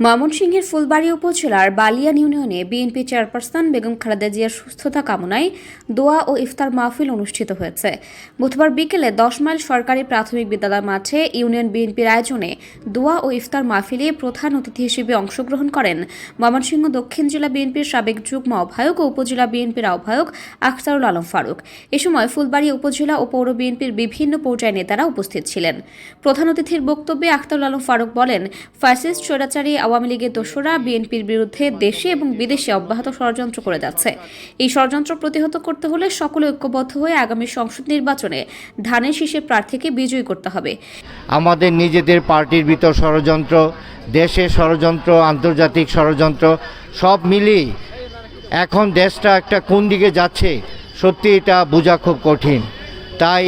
ময়মনসিংহের ফুলবাড়ী উপজেলার বালিয়ান ইউনিয়নে বিএনপি চেয়ারপারসন বেগম খালেদা জিয়ার সুস্থতা কামনায় দোয়া ও ইফতার মাহফিল অনুষ্ঠিত হয়েছে। বুধবার বিকেলে দশ মাইল সরকারি প্রাথমিক বিদ্যালয় মাঠে ইউনিয়ন বিএনপির আয়োজনে দোয়া ও ইফতার মাহফিলে প্রধান অতিথি হিসেবে অংশগ্রহণ করেন ময়মনসিংহ দক্ষিণ জেলা বিএনপির সাবেক যুগ্ম আহ্বায়ক ও উপজেলা বিএনপির আহ্বায়ক আখতারুল আলম ফারুক। এ সময় ফুলবাড়ী উপজেলা ও পৌর বিএনপির বিভিন্ন পর্যায়ের নেতারা উপস্থিত ছিলেন। প্রধান অতিথির বক্তব্যে আখতারুল আলম ফারুক বলেন, ফ্যাসিস্ট, স্বৈরাচারী আওয়ামী লীগের দোসরা, বিএনপির বিরুদ্ধে দেশে এবং বিদেশে অব্যাহত ষড়যন্ত্র করে যাচ্ছে। এই ষড়যন্ত্র প্রতিহত করতে হলে সকলে ঐক্যবদ্ধ হয়ে আগামী সংসদ নির্বাচনে ধানের শীষে প্রার্থীকে বিজয়ী করতে হবে। আমাদের নিজেদের পার্টির ভিতর ষড়যন্ত্র, দেশের ষড়যন্ত্র, আন্তর্জাতিক ষড়যন্ত্র, সব মিলিয়ে এখন দেশটা একটা কোন দিকে যাচ্ছে, সত্যি এটা বোঝা খুব কঠিন। তাই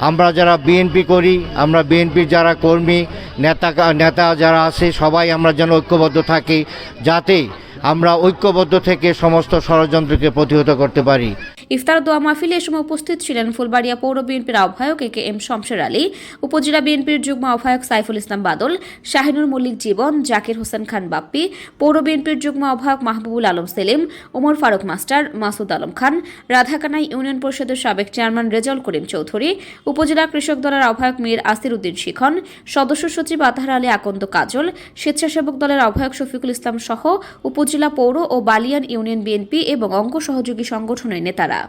আমরা যারা বিএনপি করি, আমরা বিএনপির যারা কর্মী, নেতা নেতা যারা আছে, সবাই আমরা যেন ঐক্যবদ্ধ থাকি, যাতে আমরা ঐক্যবদ্ধ থেকে সমস্ত ষড়যন্ত্রকে প্রতিহত করতে পারি। ইফতার দোয়া মাহফিলে এ সময় উপস্থিত ছিলেন ফুলবাড়িয়া পৌর বিএনপির আহ্বায়ক এ কে এম শমশের আলী, উপজেলা বিএনপির যুগ্ম আহ্বায়ক সাইফুল ইসলাম বাদল, শাহিনুর মল্লিক জীবন, জাকির হোসেন খান বাপ্পি, পৌর বিএনপির যুগ্ম আহ্বায়ক মাহবুবুল আলম সেলিম, ওমর ফারুক মাস্টার, মাসুদ আলম খান, রাধাকানাই ইউনিয়ন পরিষদের সাবেক চেয়ারম্যান রেজাউল করিম চৌধুরী, উপজেলা কৃষক দলের আহ্বায়ক মীর আসির উদ্দিন শিখন, সদস্য সচিব আতাহার আলী আকন্দ কাজল, স্বেচ্ছাসেবক দলের আহ্বায়ক শফিকুল ইসলাম সহ উপজেলা পৌর ও বালিয়ান ইউনিয়ন বিএনপি এবং অঙ্গ সহযোগী সংগঠনের নেতারা।